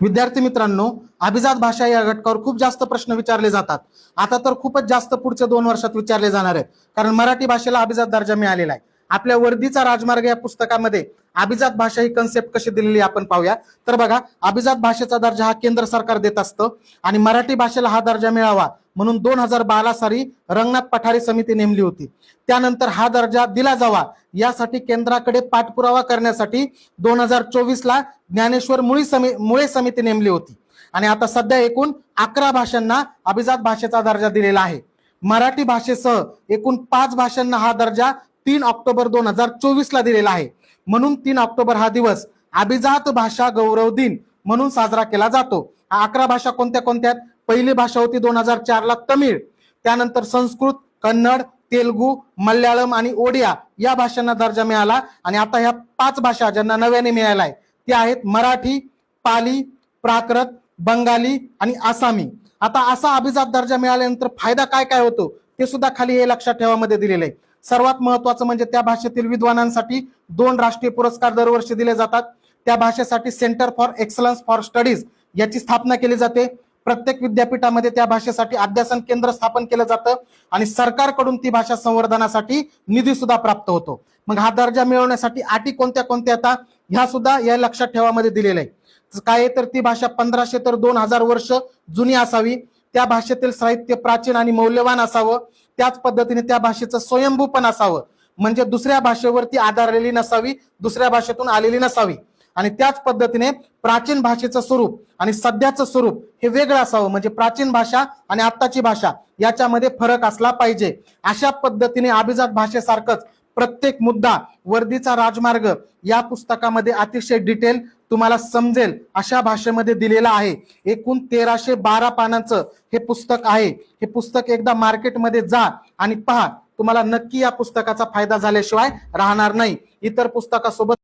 विद्यार्थी मित्रांनो अभिजात भाषा या घटकावर खूप जास्त प्रश्न विचारले जातात. आता तर खूपच जास्त पुढच्या दोन वर्षात विचारले जाणार आहेत. कारण मराठी भाषेला अभिजात दर्जा मिळालेला आहे. आपल्या वर्दीचा राजमार्ग या पुस्तकामध्ये अभिजात भाषा ही कन्सेप्ट कशी दिलेली आपण पाहूया. तर बघा अभिजात भाषेचा दर्जा हा केंद्र सरकार देत असतं आणि मराठी भाषेला हा दर्जा मिळावा म्हणून दोन हजार बारा साली रंगनाथ पठारे समिती नेमली होती. त्यानंतर हा दर्जा दिला जावा यासाठी केंद्राकडे पाठपुरावा करण्यासाठी दोन हजार चोवीस ला ज्ञानेश्वर मुळी समी मुळे समिती नेमली होती. आणि आता सध्या एकूण अकरा भाषांना अभिजात भाषेचा दर्जा दिलेला आहे. मराठी भाषेसह एकूण पाच भाषांना हा दर्जा तीन ऑक्टोबर दोन हजार चोवीस ला दिलेला आहे. म्हणून तीन ऑक्टोबर हा दिवस अभिजात भाषा गौरव दिन म्हणून साजरा केला जातो. हा अकरा भाषा कोणत्या कोणत्या पहिली भाषा होती दोन हजार चार ला तमिळ. त्यानंतर संस्कृत कन्नड तेलगू मल्याळम आणि ओडिया या भाषांना दर्जा मिळाला आणि आता ह्या पाच भाषा ज्यांना नव्याने मिळाल्या आहे त्या आहेत मराठी पाली प्राकृत बंगाली आणि आसामी. आता असा अभिजात दर्जा मिळाल्यानंतर फायदा काय काय होतो? ते सुद्धा खाली हे लक्षात ठेवामध्ये दिलेलं आहे. सर्वात महत्वाचं म्हणजे त्या भाषेतील विद्वानांसाठी दोन राष्ट्रीय पुरस्कार दरवर्षी दिले जातात. त्या भाषेसाठी centre for excellence for studies याची स्थापना केली जाते. प्रत्येक विद्यापीठामध्ये त्या भाषेसाठी अध्यासन केंद्र स्थापन केलं जातं आणि सरकारकडून ती भाषा संवर्धनासाठी निधी सुद्धा प्राप्त होतो. मग हा दर्जा मिळवण्यासाठी अटी कोणत्या कोणत्या आता ह्या सुद्धा या लक्षात ठेवामध्ये दिलेल्या आहे. काय आहे तर ती भाषा पंधराशे तर दोन हजार वर्ष जुनी असावी. त्या भाषेतील साहित्य प्राचीन आणि मौल्यवान असावं. त्याच पद्धतीने त्या भाषेचं स्वयंभू पण असावं. म्हणजे दुसऱ्या भाषेवरती आधारलेली नसावी दुसऱ्या भाषेतून आलेली नसावी. आणि त्याच पद्धतीने प्राचीन भाषेचं स्वरूप आणि सध्याचं स्वरूप हे वेगळं असावं. म्हणजे प्राचीन भाषा आणि आत्ताची भाषा याच्यामध्ये फरक असला पाहिजे. अशा पद्धतीने अभिजात भाषेसारखंच प्रत्येक मुद्दा वर्दीचा राजमार्ग या पुस्तकामध्ये अतिशय डिटेल तुम्हाला समजेल अशा भाषेमध्ये दिलेला आहे. एकूण तेराशे बारा पानांचं हे पुस्तक आहे. हे पुस्तक एकदा मार्केटमध्ये जा आणि पहा तुम्हाला नक्की या पुस्तकाचा फायदा झाल्याशिवाय राहणार नाही. इतर पुस्तकासोबत